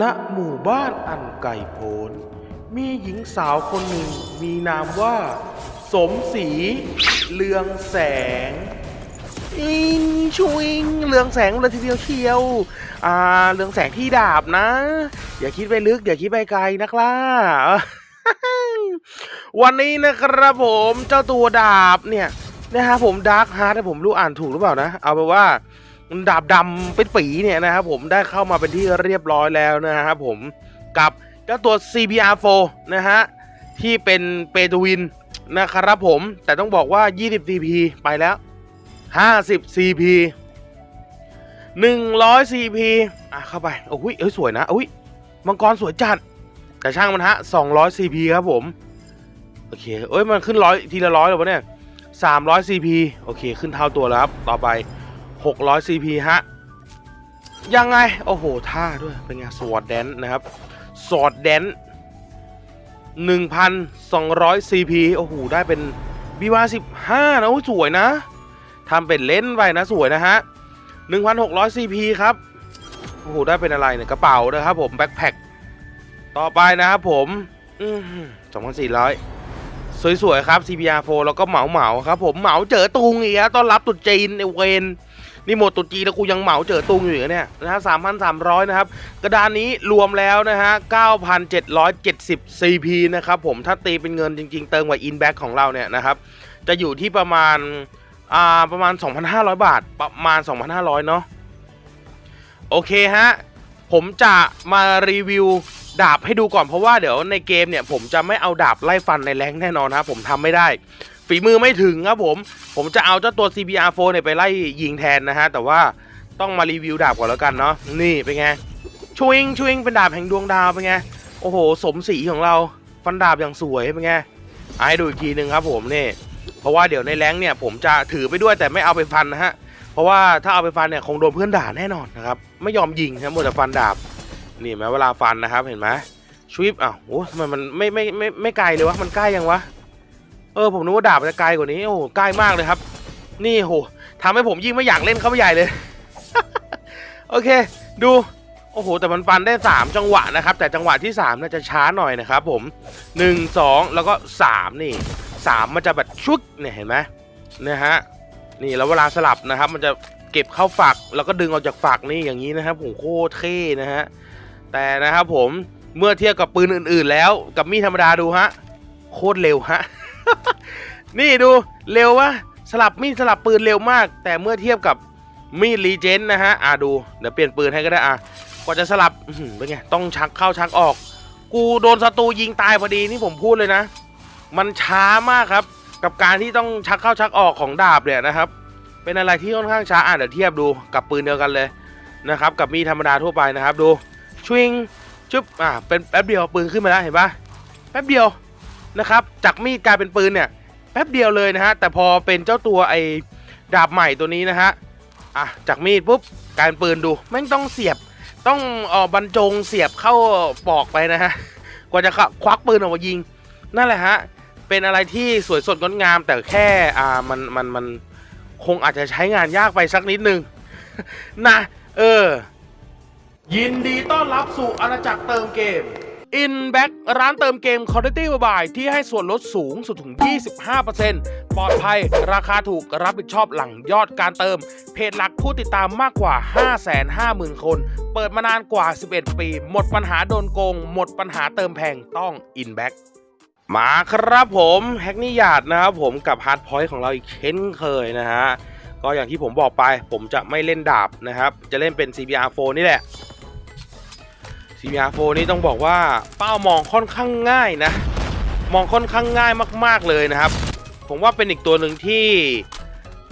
ณหมู่บ้านอันไก่โพ้นมีหญิงสาวคนหนึ่งมีนามว่า สมศรีเลืองแสง อิงชวิงเรืองแสงเลยทีเดียวเชียว อ่าเรืองแสงที่ดาบนะ อย่าคิดไปลึกอย่าคิดไปไกลนะครับวันนี้นะครับผมเจ้าตัวดาบเนี่ยนะฮะผมดาร์คฮาร์ดผมรู้อ่านถูกหรือเปล่านะ เอาไปว่า ดาบดำเป็นปีเนี่ยนะครับผมได้เข้ามาเป็นที่เรียบร้อยแล้วนะครับผมกับเจ้าตัว CBR4 นะฮะที่เป็นเปตวินนะครับผม แต่ต้องบอกว่า 20 CP ไปแล้ว 50 CP 100 CP อะเข้าไปโอ้ยเอ้ยสวยนะอุ้ยมังกรสวยจัด แต่ช่างมันฮะ 200 CP ครับผม โอเคเอ้ยมันขึ้นร้อยทีละร้อยหรอวะเนี่ย300 CP โอเค ขึ้นเท่าตัวแล้วครับ ต่อไป 600 CP ฮะ ยังไง โอ้โห ท่าด้วย เป็นไง สวอดแดนนะครับ สวอดแดน1,200 CP โอ้โห ได้เป็นบีวา15 นะโอ้สวยนะทำเป็นเล่นไปนะ สวยนะฮะ 1,600 CP ครับ โอ้โห ได้เป็นอะไรเนี่ยกระเป๋านะครับผม แบ็คแพ็คต่อไปนะครับผมอืม2,400 สวยๆ ครับ CPR4 แล้วก็เหมาเหมาครับผมเหมาเจอตุงอีกแล้วต้อนรับตรุษจีนไอเวน นี่หมดตรุจีแล้วกูยังเหมาเจอตุงอยู่เนี่ยนะฮะ3,300นสามร้อยนะครับ กระดานนี้รวมแล้วนะฮะ9,770 CP นเจ็ดร้อยเจ็ดสิบซีพีนะครับผมถ้าตีเป็นเงินจริง ๆ เติมกว่าอินแบ็กของเราเนี่ยนะครับ จะอยู่ที่ประมาณอ่าประมาณ 2,500 บาทประมาณ 2,500 เนาะโอเคฮะ ผมจะมารีวิวดาบให้ดูก่อนเพราะว่าเดี๋ยวในเกมเนี่ย ผมจะไม่เอาดาบไล่ฟันในแรงแน่นอนครับผมทำไม่ได้ ฝีมือไม่ถึงครับผม ผมจะเอาเจ้าตัว CBR4 เนี่ยไปไล่ยิงแทนนะฮะ แต่ว่าต้องมารีวิวดาบก่อนแล้วกันเนาะ นี่เป็นไงชวิงชวิงเป็นดาบแห่งดวงดาวเป็นไง โอ้โห สมสีของเรา ฟันดาบอย่างสวยเป็นไงเอาให้ดูอีกทีหนึ่งครับผมนี่ เพราะว่าเดี๋ยวในแรงเนี่ยผมจะถือไปด้วยแต่ไม่เอาไปฟันนะฮะ เพราะว่าถ้าเอาไปฟันเนี่ยคงโดนเพื่อนด่าแน่นอนนะครับ ไม่ยอมยิงครับหมดแต่ฟันดาบ นี่แม้เวลาฟันนะครับเห็นไหมชวิปอ้าวโอ้ทำไมมันไม่ไม่ไม่ไม่ไกลเลยวะ มันใกล้ยังวะ ออผมนึกว่าดาบจะไกลกว่านี้โอ้โหใกล้มากเลยครับ นี่โหทำให้ผมยิ่งไม่อยากเล่นเข้าไปใหญ่เลย โอเค ดูโอ้โหแต่มันฟันได้ 3 จังหวะนะครับ แต่จังหวะที่3น่าจะช้าหน่อยนะครับผม 1 2 แล้วก็ 3 นี่ 3 มันจะแบบชุดเนี่ยเห็นไหมนะฮะนี่แล้วเวลาสลับนะครับ มันจะเก็บเข้าฝักแล้วก็ดึงออกจากฝักนี่อย่างนี้นะครับผมโคตรเท่นะฮะแต่นะครับผมเมื่อเทียบกับปืนอื่น ๆ แล้วกับมีดธรรมดาดูฮะโคตรเร็วฮะ นี่ดูเร็ววะสลับมีดสลับปืนเร็วมาก แต่เมื่อเทียบกับมีดรีเจนนะฮะอะดูเดี๋ยวเปลี่ยนปืนให้ก็ได้อะกว่าจะสลับเป็นไงต้องชักเข้าชักออก กูโดนศัตรูยิงตายพอดีนี่ผมพูดเลยนะ มันช้ามากครับ กับการที่ต้องชักเข้าชักออกของดาบเนี่ยนะครับ เป็นอะไรที่ค่อนข้างช้าอะเดี๋ยวเทียบดูกับปืนเดียวกันเลยนะครับ กับมีดธรรมดาทั่วไปนะครับ ดูชวิงจุ๊บอ่าเป็นแป๊บเดียวปืนขึ้นมาแล้วเห็นปะแป๊บเดียว นะครับจากมีดกลายเป็นปืนเนี่ยแป๊บเดียวเลยนะฮะแต่พอเป็นเจ้าตัวไอ้ดาบใหม่ตัวนี้นะฮะอะจากมีดปุ๊บกลายเป็นปืนดูแม่งต้องเสียบต้องเออบรรจงเสียบเข้าปอกไปนะฮะกว่าจะควักปืนออกมายิง นั่นแหละฮะเป็นอะไรที่สวยสดงดงาม แต่แค่อ่ามันมันมันคงอาจจะใช้งานยากไปสักนิดนึงนะเออ ยินดีต้อนรับสู่อาณาจักรเติมเกม Inback ร้านเติมเกม Quality Mobile ที่ให้ส่วนลดสูงสุดถึง 25%ปลอดภัย ราคาถูกรับผิดชอบหลังยอดการเติม เพจหลักผู้ติดตามมากกว่า 550,000 คน เปิดมานานกว่า 11 ปี หมดปัญหาโดนโกง หมดปัญหาเติมแพงต้อง Inback มาครับผมแฮกนี่หยาดนะครับผมกับฮาร์ดพอยต์ของเราอีกเช่นเคยนะฮะ ก็อย่างที่ผมบอกไป ผมจะไม่เล่นดาบนะครับ จะเล่นเป็น CBR4 นี่แหละ CBR4 นี่ต้องบอกว่าเป้ามองค่อนข้างง่ายนะ มองค่อนข้างง่ายมาก ๆเลยนะครับ ผมว่าเป็นอีกตัวหนึ่งที่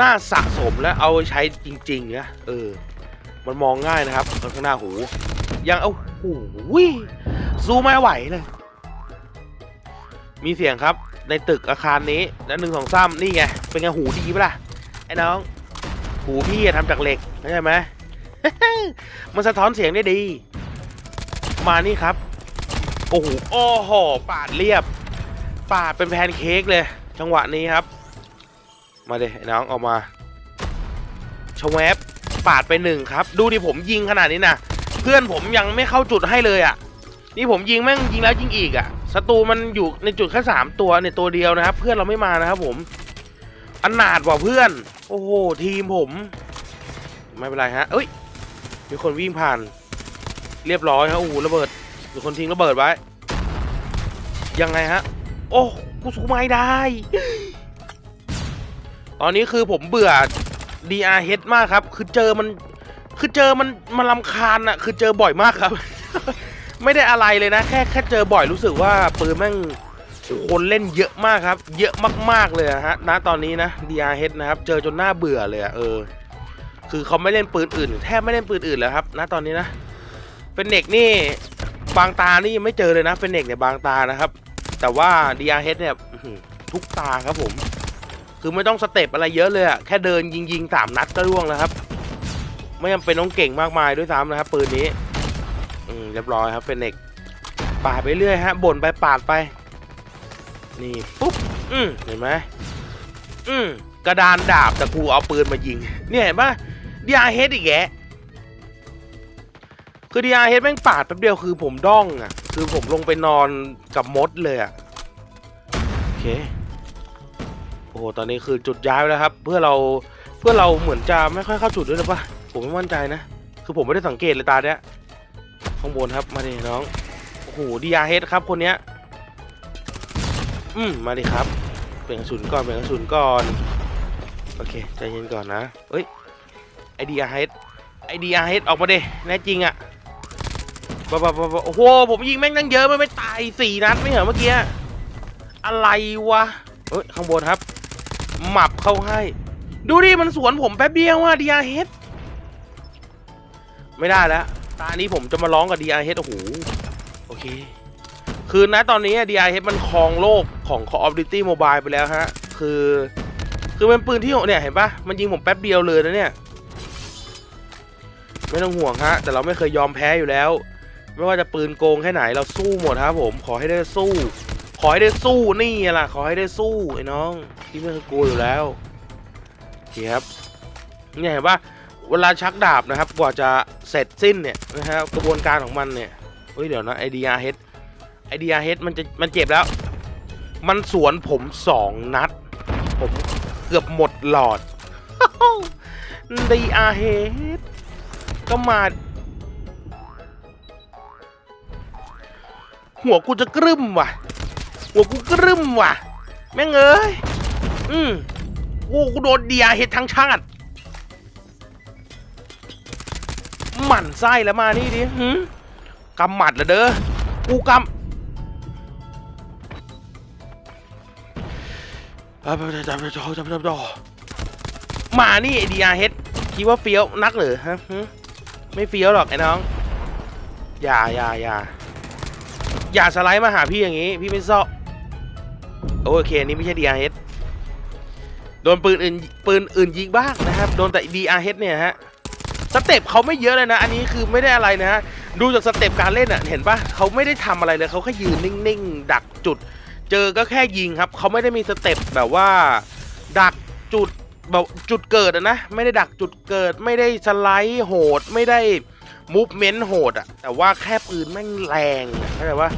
น่าสะสมและเอาไปใช้จริงๆนะเออ มันมองง่ายนะครับข้างหน้าหู ยังเอาหูวิสู้ไม่ไหวเลย มีเสียงครับในตึกอาคารนี้และหนึ่งสองสามนี่ไง เป็นไงหูดีปะล่ะ ไอ้น้อง หูพี่ทำจากเหล็กเข้าใจไหมมันสะท้อนเสียงได้ดี มานี่ครับ โอ้โหโอ้โหปาดเรียบ ปาดเป็นแพนเค้กเลย จังหวะนี้ครับ มาเลยน้องออกมาชวแวบปาดไปหนึ่งครับ ดูดิผมยิงขนาดนี้นะเพื่อนผมยังไม่เข้าจุดให้เลยอะ นี่ผมยิงแม่งยิงแล้วยิงอีกอะศัตรูมันอยู่ในจุดแค่สามตัวในตัวเดียวนะครับ เพื่อนเราไม่มานะครับผมอันนาถกว่าเพื่อน โอ้โหทีมผม ไม่เป็นไรฮะเอ้ยมีคนวิ่งผ่าน เรียบร้อยครับโอ้โหระเบิดมีคนทิ้งระเบิดไว้ ยังไงฮะ โอ้กูสู้ไม่ได้ ตอนนี้คือผมเบื่อ DRH มากครับ คือเจอมัน คือเจอมันมันลำคาญอะคือเจอบ่อยมากครับ ไม่ได้อะไรเลยนะ แค่แค่เจอบ่อยรู้สึกว่าปืนแม่งคนเล่นเยอะมากครับ เยอะมากๆเลยะฮะณตอนนี้นะ DRH นะครับ เจอจนหน้าเบื่อเลยอะเออ คือเขาไม่เล่นปืนอื่น แทบไม่เล่นปืนอื่นแล้วครับณตอนนี้นะ เป็นเด็กนี่บางตานี่ยังไม่เจอเลยนะเป็นเด็กเนี่ยบางตานะครับ แต่ว่า DRH เนี่ยอื้อหือทุกตาครับผม คือไม่ต้องสเต็ปอะไรเยอะเลยอะแค่เดินยิงยิงๆสามนัดก็ร่วงแล้วครับ ไม่จำเป็นต้องเก่งมากมายด้วยซ้ำนะครับปืนนี้ อืมเรียบร้อยครับเป็นเอกปาดไปเรื่อยฮะบ่นไปปาดไป นี่ปุ๊บอืมเห็นไหมอืมกระดานดาบแต่กูเอาปืนมายิง เนี่ยเห็นปะดีอาร์เฮดอีกแก คือดีอาร์เฮดแม่งปาดแป๊บเดียวคือผมด้องอะ คือผมลงไปนอนกับมดเลยอะ โอเค โอ้โห ตอนนี้คือจุดย้ายไปแล้วครับ เพื่อเราเพื่อเราเหมือนจะไม่ค่อยเข้าจุดด้วยหรือปะผมไม่มั่นใจนะ คือผมไม่ได้สังเกตเลยตาเนี้ยข้างบนครับมาดิน้อง โอ้โหดีอาเฮดครับคนเนี้ย อืมมาดิครับ เปลี่ยนกระสุนก่อนเปลี่ยนกระสุนก่อน โอเคใจเย็นก่อนนะเฮ้ยไอดีอาเฮดไอดีอาเฮดออกมาเดิแน่จริงอะบ้า บ้าบ้าบ้าโอ้โหผมยิงแม่งตั้งเยอะไม่ไม่ตายสี่นัดไม่เหรอเมื่อกี้อะไรวะเฮ้ยข้างบนครับ หมับเข้าให้ ดูดิมันสวนผมแป๊บเดียวอะดีอาเฮดไม่ได้แล้วตานี้ผมจะมาร้องกับ DRH โอ้โหโอเค คือณตอนนี้ DRH มันครองโลกของ Call of Duty Mobile ไปแล้วฮะ คือ คือเป็นปืนที่เนี่ยเห็นปะมันยิงผมแป๊บเดียวเลยนะเนี่ยไม่ต้องห่วงฮะ แต่เราไม่เคยยอมแพ้อยู่แล้ว ไม่ว่าจะปืนโกงแค่ไหนเราสู้หมดครับผมขอให้ได้สู้ ขอให้ได้สู้นี่แหละขอให้ได้สู้ไอ้น้องที่ไม่เคยกลัวอยู่แล้วโอเคครับเนี่ยเห็นปะเวลาชักดาบนะครับ กว่าจะเสร็จสิ้นเนี่ยนะฮะกระบวนการของมันเนี่ยเฮ้ยเดี๋ยวนะไอเดียเฮดไอเดียเฮดมันจะมันเจ็บแล้ว มันสวนผมสองนัด ผมเกือบหมดหลอดดีอาเฮดก็มา หัวกูจะกรึ้มว่ะ หัวกูกรึ้มว่ะ แม่งเอ้ย อืมโอ้กูโดนเดีอาเฮดทั้งชาติหมั่นไส้แล้วมานี่ดิหืมกำหมัดละเด้อ กูกำจับจับจับจับจับจับจับมานี่ไอดีอาร์เฮดคิดว่าเฟี้ยวนักหรือฮะไม่เฟี้ยวหรอกไอ้น้อง อย่าอย่าอย่า อย่าสไลด์มาหาพี่อย่างงี้ พี่ไม่ชอบโอเคอันนี่ไม่ใช่ดีอาร์เฮดโดนปืนอื่นปืนอื่นยิงบ้างนะครับ โดนแต่ดีอาร์เนี่ยฮะสเต็ปเขาไม่เยอะเลยนะ อันนี้คือไม่ได้อะไรนะฮะดูจากสเต็ปการเล่นอะเห็นปะเขาไม่ได้ทำอะไรเลยเขาแค่ยืนนิ่งๆ ดักจุด เจอก็แค่ยิงครับเขาไม่ได้มีสเต็ปแบบว่า ดักจุดแบบจุดเกิดอะนะ ไม่ได้ดักจุดเกิด ไม่ได้สไลด์โหดไม่ได้ มูฟเมนต์โหดอะแต่ว่าแค่ปืนแม่งแรงอะเข้าใจว่า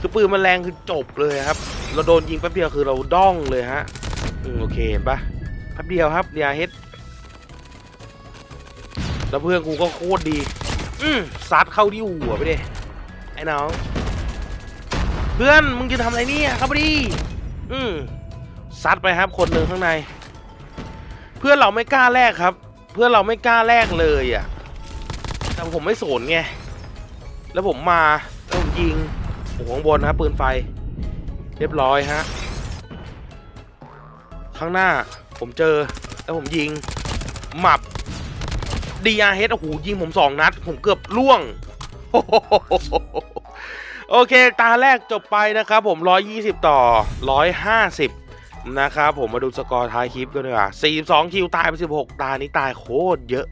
คือปืนมันแรงคือจบเลยครับ เราโดนยิงแป๊บเดียวคือเราด้องเลยฮะอืมโอเคเห็นปะแป๊บเดียวครับเดียเฮดแล้วเพื่อนกูก็โคตรดี อืมซัดเข้าที่หัวไปดิไอ้น้อง เพื่อนมึงจะทำอะไรเนี่ยครับดิอืมซัดไปครับคนหนึ่งข้างใน เพื่อนเราไม่กล้าแลกครับ เพื่อนเราไม่กล้าแลกเลยอะ แต่ผมไม่สนไง แล้วผมมาแล้วผมยิงโอ้โหข้างบนนะครับปืนไฟ เรียบร้อยฮะ ข้างหน้าผมเจอ แล้วผมยิง หมับ DRH โอ้โหยิงผมสองนัด ผมเกือบล่วง โอเค ตาแรกจบไปนะครับผม 120 ต่อ 150 นะครับผมมาดูสกอร์ท้ายคลิปกันดีกว่า42 คิวตายไป 16 ตานี้ตายโคตรเยอะ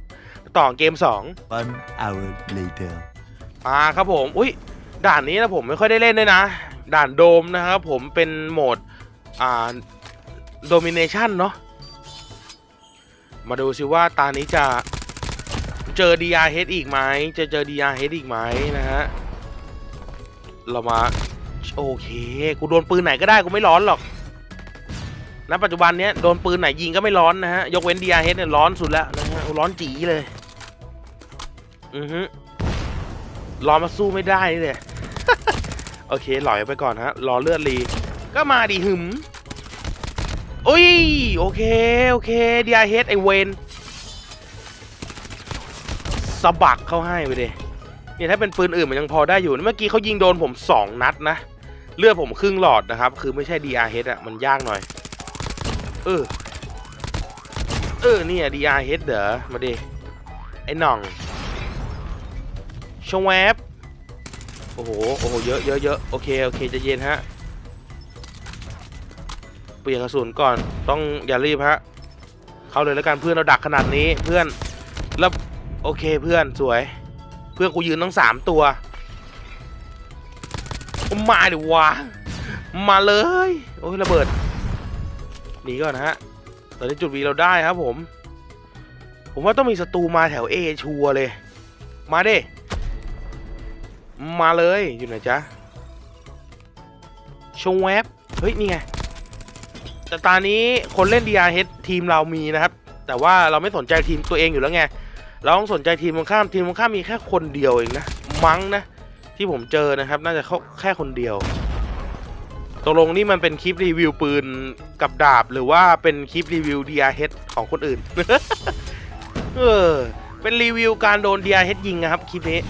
ต่อเกม2 One hour later. มาครับผม อุ้ยด่านนี้นะผมไม่ค่อยได้เล่นด้วยนะ ด่านโดมนะครับผมเป็นโหมด อ่า domination เนาะ มาดูซิว่าตานี้จะเจอ DRH อีกไหม จะเจอ DRH อีกไหมนะฮะ เรามา โอเค กูโดนปืนไหนก็ได้ กูไม่ร้อนหรอก ณ ปัจจุบันเนี้ยโดนปืนไหนยิงก็ไม่ร้อนนะฮะ ยกเว้น DRH เนี่ยร้อนสุดแล้วนะฮะร้อนจีเลย อือฮึรอมาสู้ไม่ได้เลย โอเคหลอยไปก่อนฮะ รอเลือดรี ก็มาดิหึมอุ้ย โอเค โอเค DRH ไอเวนสะบักเข้าให้ไปดิเนี่ยถ้าเป็นปืนอื่นมันยังพอได้อยู่ เมื่อกี้เขายิงโดนผม 2 นัดนะ เลือดผมครึ่งหลอดนะครับ คือไม่ใช่ DR h e a อะมันยากหน่อย เออ เออเนี่ย DR h e a เด๋อมาดิไอ้หน่อง ชวบโอ้โห โอ้โห เยอะเยอะเยอะโอเค โอเค จะเย็นฮะ เปลี่ยนกระสุนก่อน ต้องอย่ารีบฮะ เข้าเลยแล้วกันเพื่อนเราดักขนาดนี้เพื่อน แล้วโอเคเพื่อนสวย เพื่อนกูยืนตั้งสามตัวมาดิวะมาเลย โอ้ยระเบิด หนีก่อนนะฮะ ตอนนี้จุดวีเราได้ครับผม ผมว่าต้องมีศัตรูมาแถวเอชัวเลย มาเดิ มาเลยอยู่ไหนจ๊ะชงแวบเฮ้ย นี่ไง แต่ตอนนี้คนเล่น DRH ทีมเรามีนะครับ แต่ว่าเราไม่สนใจทีมตัวเองอยู่แล้วไง เราต้องสนใจทีมตรงข้ามทีมตรงข้ามมีแค่คนเดียวเองนะ มั้งนะ ที่ผมเจอนะครับ น่าจะเขาแค่คนเดียวตกลงนี่มันเป็นคลิปรีวิวปืนกับดาบหรือว่าเป็นคลิปรีวิว DRH ของคนอื่น เออ เป็นรีวิวการโดน DRH ยิงนะครับคลิปนี้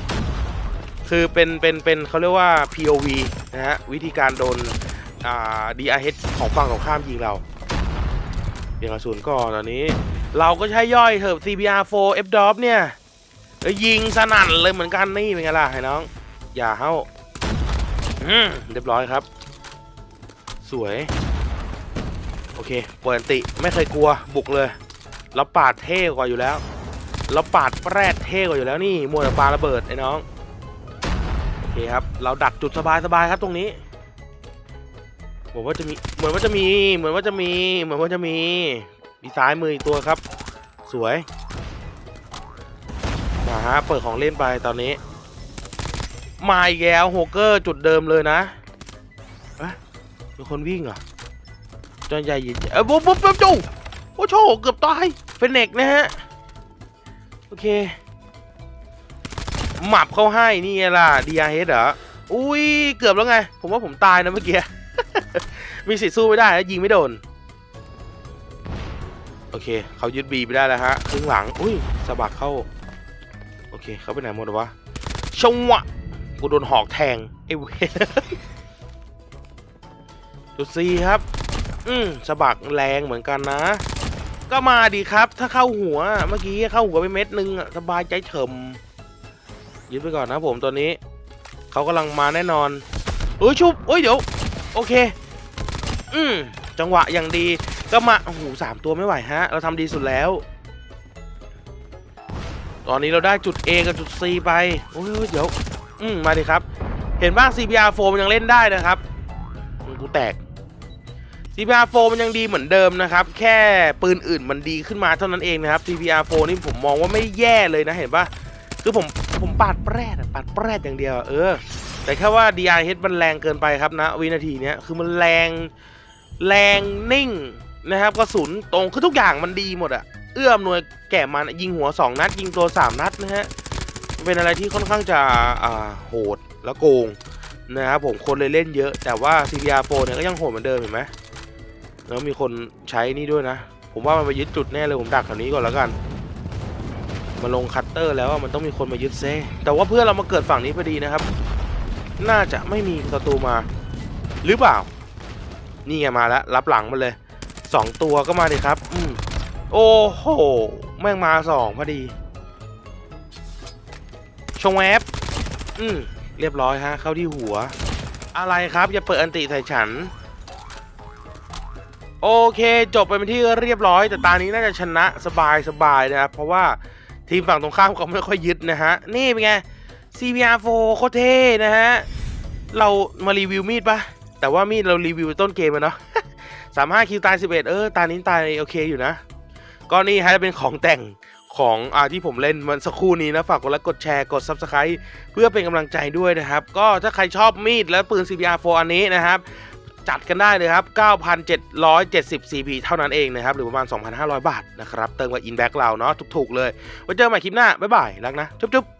คือเป็นเป็นเป็นเขาเรียกว่า POV นะฮะวิธีการโดนอ่า DRH ของฝั่งของข้ามยิงเราเปลี่ยนกระสุนก่อนตอนนี้ เราก็ใช้ย่อยเถอะ CBR4 F drop เนี่ยเอ้ยยิงสนั่นเลยเหมือนกันนี่เป็นไงล่ะไอ้น้อง อย่าเฮ้าอืมเรียบร้อยครับ สวย โอเคเปิดติไม่เคยกลัวบุกเลยเราปาดเท่กว่าอยู่แล้วเราปาดแปรดเท่กว่าอยู่แล้วนี่มัวแต่ปาระเบิดไอ้น้อง เคครับ เราดักจุดสบายๆครับตรงนี้เหมือนว่าจะมี เหมือนว่าจะมี เหมือนว่าจะมี เหมือนว่าจะมี มีซ้ายมืออีกตัวครับ สวย มาฮะ เปิดของเล่นไปตอนนี้ มาอีกแล้วโฮเกอร์จุดเดิมเลยนะเอ๊ะมีคนวิ่งเหรอจอนใหญ่ยินเอ้ยบุ๊บบุ๊บบุ๊บจูโอ้โชเกือบตายเฟนเนกนะฮะ โอเค หมับเข้าให้นี่ไงล่ะ DRH เหรอ อุ้ยเกือบแล้วไง ผมว่าผมตายนะเมื่อกี้ มีสิทธิ์สู้ไม่ได้แล้วยิงไม่โดน โอเคเขายึดบีไปได้แล้วฮะครึ่งหลัง อุ้ยสะบักเข้า โอเคเขาไปไหนหมดวะชงวะกูโดนหอกแทงไอ้เวจุดซีครับ อืมสะบักแรงเหมือนกันนะ ก็มาดีครับ ถ้าเข้าหัว เมื่อกี้เข้าหัวไปเม็ดนึงอะสบายใจเฉิม ยึดไปก่อนนะผมตัวนี้เขากำลังมาแน่นอนเอ้ยชุบเอ้ยเดี๋ยว โอเค อืมจังหวะอย่างดีก็มาโอ้โหสามตัวไม่ไหวฮะ เราทำดีสุดแล้ว ตอนนี้เราได้จุด A กับจุด C ไปโอ้ยเดี๋ยว อืมมาดิครับ เห็นบ้าง CBR 4มันยังเล่นได้นะครับอืมกูแตก CBR 4มันยังดีเหมือนเดิมนะครับ แค่ปืนอื่นมันดีขึ้นมาเท่านั้นเองนะครับ CBR 4นี่ผมมองว่าไม่แย่เลยนะเห็นปะคือผม ผมปาดแปรดอะปาดแปรดอย่างเดียวเออ แต่แค่ว่า DRH มันแรงเกินไปครับนะวินาทีเนี้ยคือมันแรงแรงนิ่งนะครับกระสุนตรงคือทุกอย่างมันดีหมดอะเอื้อมหน่วยแก่มันยิงหัว 2 นัด ยิงตัว 3 นัดนะฮะเป็นอะไรที่ค่อนข้างจะอ่าโหดและโกงนะครับผมคนเลยเล่นเยอะ แต่ว่า CBR 4เนี่ยก็ยังโหดเหมือนเดิมเห็นไหมแล้วมีคนใช้นี่ด้วยนะ ผมว่ามันมายึดจุดแน่เลยผมดักแถวนี้ก่อนแล้วกัน มาลงคัตเตอร์แล้วมันต้องมีคนมายึดเซแต่ว่าเพื่อนเรามาเกิดฝั่งนี้พอดีนะครับ น่าจะไม่มีศัตรูมา หรือเปล่า นี่ไงมาแล้ว รับหลังมาเลยสองตัวก็มาดิครับ อืมโอ้โห แม่งมาสองพอดี ชงแวบอืมเรียบร้อยฮะ เข้าที่หัว อะไรครับ อย่าเปิดอันติใส่ฉัน โอเค จบไปเป็นที่เรียบร้อย แต่ตานี้น่าจะชนะสบายสบายนะครับ เพราะว่า ทีมฝั่งตรงข้ามเขาไม่ค่อยยึดนะฮะ นี่เป็นไง CBR4 โคตรเท่นะฮะ เรามารีวิวมีดปะแต่ว่ามีดเรารีวิวต้นเกมอะเนาะสามห้าคิวตายสิบเอ็ดเออ ตานี้ตายโอเคอยู่นะ ก็นี่ฮะเป็นของแต่งของอ่าที่ผมเล่นมันสักครู่นี้นะ ฝากกดไลค์กดแชร์กด Subscribe เพื่อเป็นกำลังใจด้วยนะครับ ก็ถ้าใครชอบมีดและปืน CBR 4 อันนี้นะครับ จัดกันได้เลยครับ 9,770 CP เท่านั้นเองนะครับ หรือประมาณ 2,500 บาทนะครับ เติมกับอินแบ็กเราเนาะถูกๆเลย ไว้เจอกันใหม่คลิปหน้า บ๊ายบาย รักนะ จุ๊บๆ